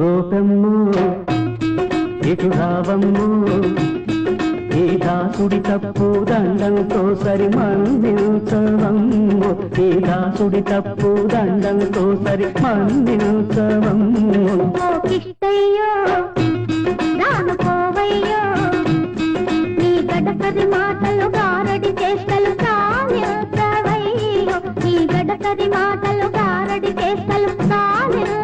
గోపమ్ము ఇటు రావమ్ము ఈ దాసుడి తప్పు దండంతో సరి మన్నించవమ్ము. ఈ దాసుడి తప్పు దండంతో సరి మన్నించవమ్ము. మాటలు గారడి చేస్తలు సాగించవయ్యో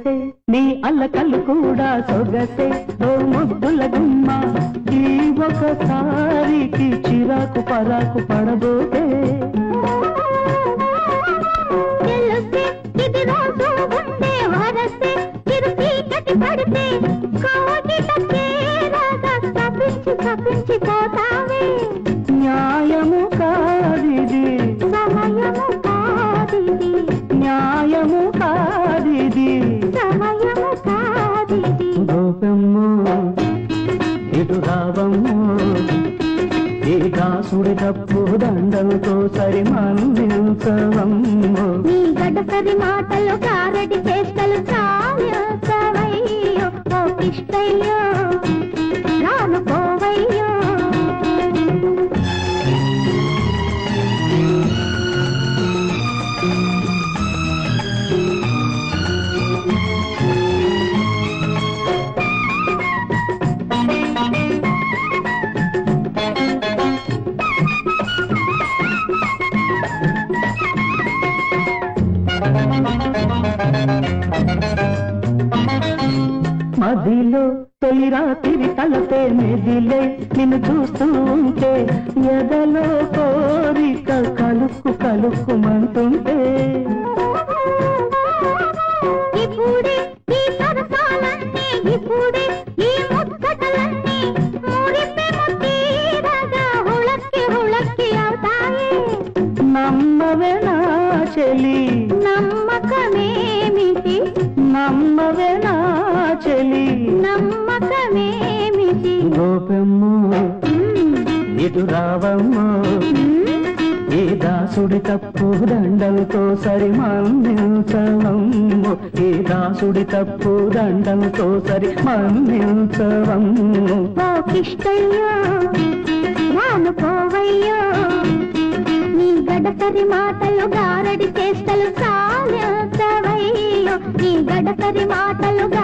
సొగసే నీ అల్లకల్లు కూడా సొగసే. ఓ ముద్దుల గుమ్మ ఈ ఒకసారికి చిరాకు పరాకు పడబోతే. తెలుసే ఇది రోజు ఉండే పడితే దాసుడి తప్పు దండంతో సరి మన్నించవమ్ము నీ మాటలు కారటి చేష్టలు చాలవయ్యో మదిలో తొలి రాత్రి తలపే మెదిలే నిన్ను చూస్తూ ఉంటే ఎదలో కోరిక కలుక్కు కలుక్కుమంటుంటే నమ్మవే నా చెలి నమ్మవే నా చెలి. నమ్మకమేమిటి? గోపెమ్ము మ్మ్. ఇటు రావమ్ము ఈ దాసుడి తప్పు దండంతో సరి మన్నించవమ్ము ఈ దాసుడి తప్పు దండంతో సరి మన్నించవమ్ము ఓ కిష్టయ్యో రాను పోవయ్యో. నీ గడపరి మాటలు గారడి చేష్టలు చాలవయ్యో నీ గడపరి మాటలు